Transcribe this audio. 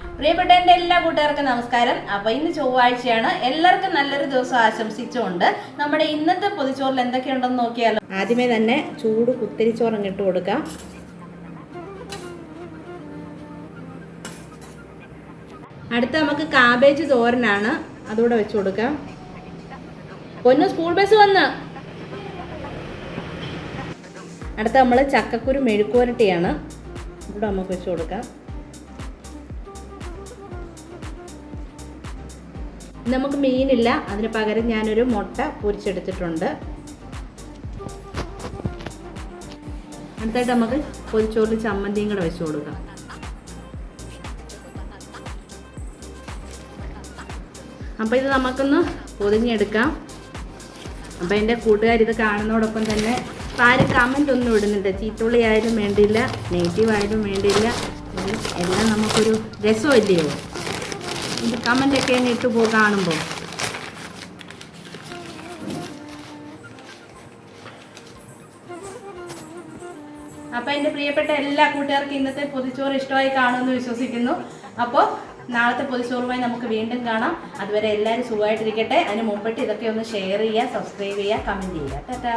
പ്രിയപ്പെട്ട എന്റെ എല്ലാ കൂട്ടുകാർക്കും നമസ്കാരം. അപ്പൊ ഇന്ന് ചൊവ്വാഴ്ചയാണ്. എല്ലാവർക്കും നല്ലൊരു ദിവസം ആശംസിച്ചുകൊണ്ട് നമ്മുടെ ഇന്നത്തെ പൊതിച്ചോറിൽ എന്തൊക്കെയുണ്ടെന്ന് നോക്കിയാലോ. ആദ്യമേ തന്നെ ചൂട് കുത്തിരിച്ചോറും ഇട്ട് കൊടുക്കാം. അടുത്ത നമുക്ക് കാബേജ് തോരനാണ്. അതുകൂടെ വെച്ച് കൊടുക്കാം. പൊന്നു സ്കൂൾ ബസ് വന്ന്. അടുത്ത നമ്മൾ ചക്കക്കുരു മെഴുക്കുവരട്ടിയാണ്. ഇവിടെ നമുക്ക് വെച്ച് കൊടുക്കാം. നമുക്ക് മീനില്ല അതിന് പകരം ഞാനൊരു മുട്ട പൊരിച്ചെടുത്തിട്ടുണ്ട്. അടുത്തായിട്ട് നമുക്ക് പൊരിച്ചോറിൽ ചമ്മന്തിയും കൂടെ വെച്ച് കൊടുക്കാം. അപ്പോൾ ഇത് നമുക്കൊന്ന് പൊതിഞ്ഞെടുക്കാം. അപ്പോൾ എന്റെ കൂട്ടുകാർ ഇത് കാണുന്നതോടൊപ്പം തന്നെ ആരും കമന്റ് ഒന്നും ഇടുന്നില്ല. ചീത്തുള്ളി ആയാലും വേണ്ടിയില്ല നെഗറ്റീവ് ആയാലും വേണ്ടിയില്ല. എല്ലാം നമുക്കൊരു രസമില്ലയോ ഇത് കമന്റൊക്കെ അങ്ങ് ഇട്ട് പോ കാണുമ്പോൾ. അപ്പോൾ എന്റെ പ്രിയപ്പെട്ട എല്ലാ കൂട്ടുകാർക്കും ഇന്നത്തെ പൊതിച്ചോറ് ഇഷ്ടമായി കാണുമെന്ന് വിശ്വസിക്കുന്നു. അപ്പോൾ നാളത്തെ പൊതിച്ചോറുമായി നമുക്ക് വീണ്ടും കാണാം. അതുവരെ എല്ലാവരും സുഖമായിട്ടിരിക്കട്ടെ. അതിന് മുമ്പിട്ട് ഇതൊക്കെ ഒന്ന് ഷെയർ ചെയ്യുക സബ്സ്ക്രൈബ് ചെയ്യുക കമന്റ് ചെയ്യുക. ടാറ്റാ.